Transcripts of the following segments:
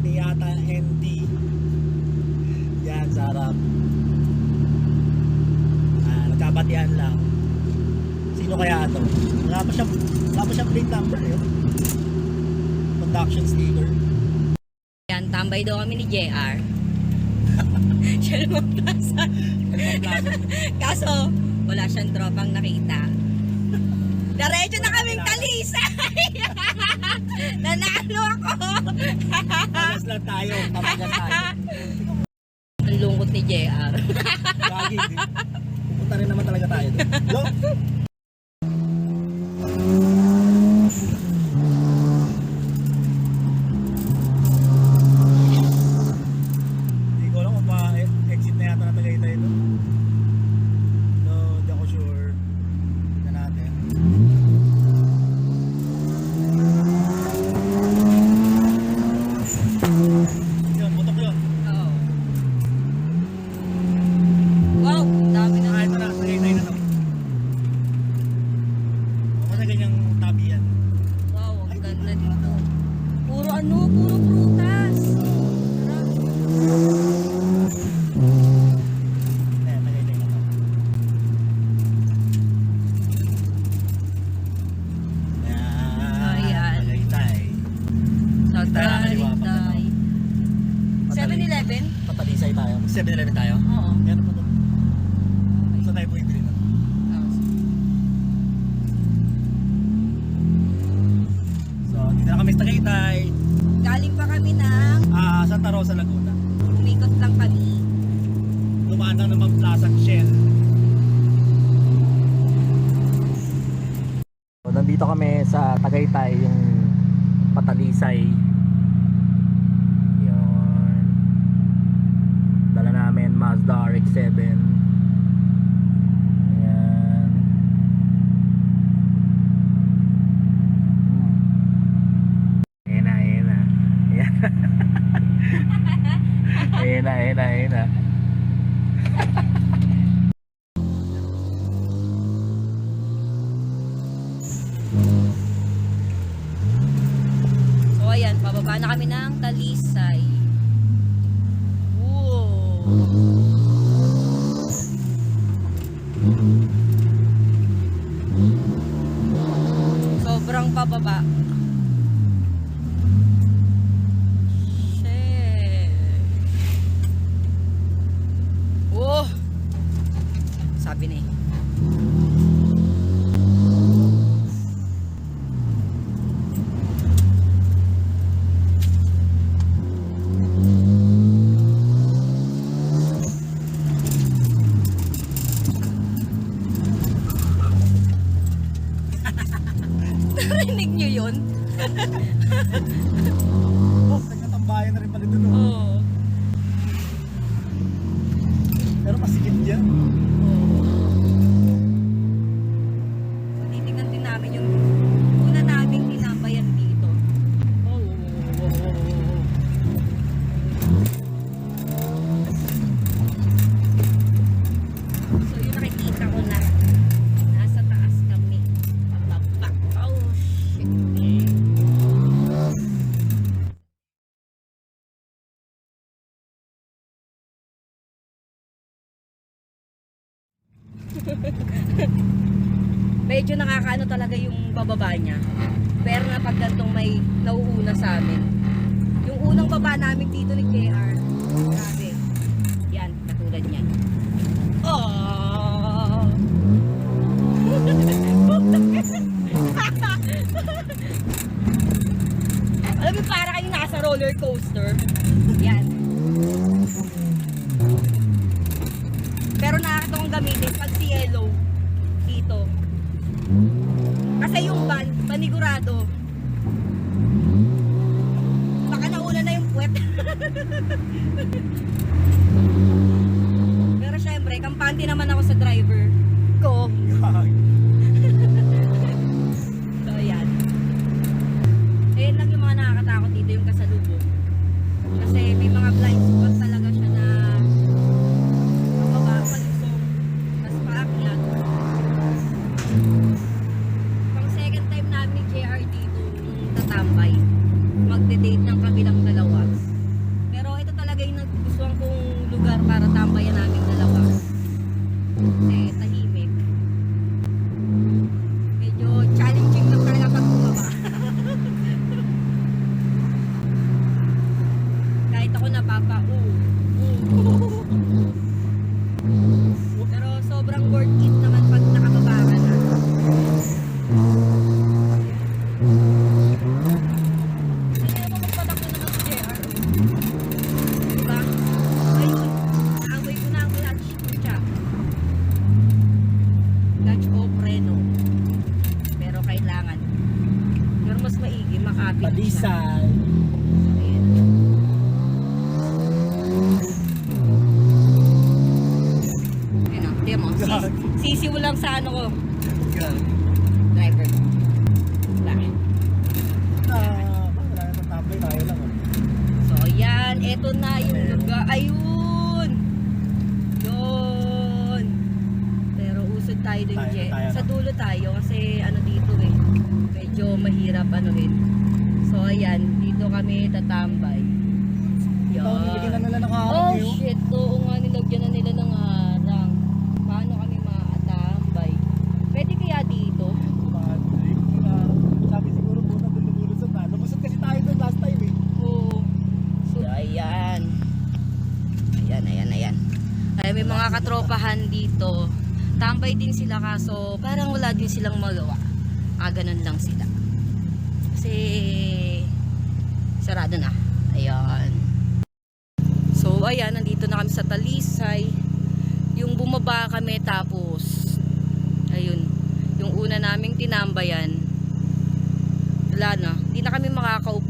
may yata NT. Yan, sa harap. Ah, nagkabatian lang. Sino kaya ito? Wala pa siyang, wala pa siyang plate number eh. Conduction sticker. Yan, tambay daw kami ni JR. Siya Plaza. Kaso, wala siyang tropang nakita. Diretso na kaming talisay! Nanalo ako! Pagas lang tayo. Pagas tayo. Ang lungkot ni JR. Gagi. di- Pupunta rin naman talaga tayo. Lo! Hindi ko alam kung pa-exit na yata na Tagaytay ito. No, hindi ako sure. Na natin. Yun, butok yun. Oo. Wow, dami na. Ah, ito na. Tagaytay na naman. Ako sa ganyang tabi yan. Wow, ang ganda dito. Puro ano, puro prutas. Ayan. Sa Tara, kaliwa pa Tagaytay. 7-Eleven? Patalisay tayo. 7-Eleven tayo? Oo. Meron po to. Saan tayo bumibili na? So, dito na kami sa Tagaytay. Santa Rosa, Laguna. umikot lang kami. Dumaan lang naman Plaza Shell. So, nandito kami sa Tagaytay, yung Patalisay. Yun. Dala namin Mazda RX-7. Ayan. Hmm. Ayan na, ayan na. Ayan. ayan na, ayan na, ayan na. So ayan, pababa na kami ng Talisay. Whoa! Sobrang pababa. Shit. Oh! Sabi na eh. Narinig niyo yun? Oh, nagkatambayan na rin pala dun. oh. Pero masikip dyan. So, titignan din namin yung una naming tinambayan dito. Oh, So, yung nakikita ko na nasa taas kami. Pababa. Oh, shit. Medyo nakakaano talaga yung bababa niya. Pero na pag gantong may nauuna sa amin. Yung unang baba namin dito ni JR, grabe. Yan, katulad niyan. Oh! Alam mo, para kayong nasa roller coaster. Yan. Pero nakakatawang gamitin pag si yellow dito. Kasi yung van, panigurado. Baka nauna na yung puwet. Pero syempre, kampante naman ako sa driver ko. So, ayan. Ayun lang yung mga nakakatakot dito, yung kasalubong. Kasi may mga blind spot talaga siya na mababa, palusong, tas paakyat. Pang second time namin ni JR dito, yung tatambay. Magde-date ng kabilang dalawa. para tambayan namin dalawa. Kasi tahimik. Medyo challenging lang talaga pag bumaba. Kahit ako napapa, oo. oo. Pero sobrang worth it naman pag nakababa ka na. Hindi naman magpatakbo naman si JR. Diba? Ayun. Naamoy ko na ang clutch. Siya. Clutch o preno. Pero kailangan. Pero mas maigi, Ayan. Ayun o, tiyan mo. Sis, sisi mo lang sa ano ko. Driver ko. Wala. Ah, wala na tayo lang. oh. So, yan. Eto na yung lugar. Ayun! Yun! Pero usod tayo dun, Tayo, Sa dulo tayo kasi ano dito eh. Medyo mahirap ano rin. So, ayan. Dito kami tatambay. Ito, nilagyan na Yan. nila ng harang Oh, shit. Oo nga, nilagyan na nila ng harang. Paano kami maatambay? Pwede kaya dito? Patrick, ah, Sabi siguro muna doon lumulusot na. Lumusot kasi tayo doon last time eh. Oo. So, ayan. Ayan, ayan, ayan. Ay, may mga katropahan dito. Tambay din sila kaso parang wala din silang magawa. Ah, ganun lang sila. Kasi sarado na. Ayan. So, ayan, nandito na kami sa Talisay. Yung bumaba kami tapos ayun, yung una naming tinambayan wala na. Hindi na kami makakaupo.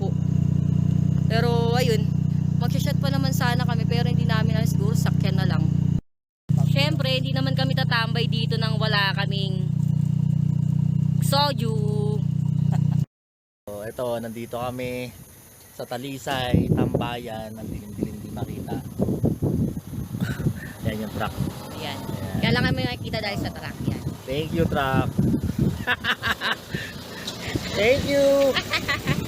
Ito, nandito kami sa Talisay, Tambayan, ang dilim-dilim di makita. Yan yung truck. Ayan. Ayan. Kaya lang kami makikita dahil sa truck yan. Thank you, truck. Thank you.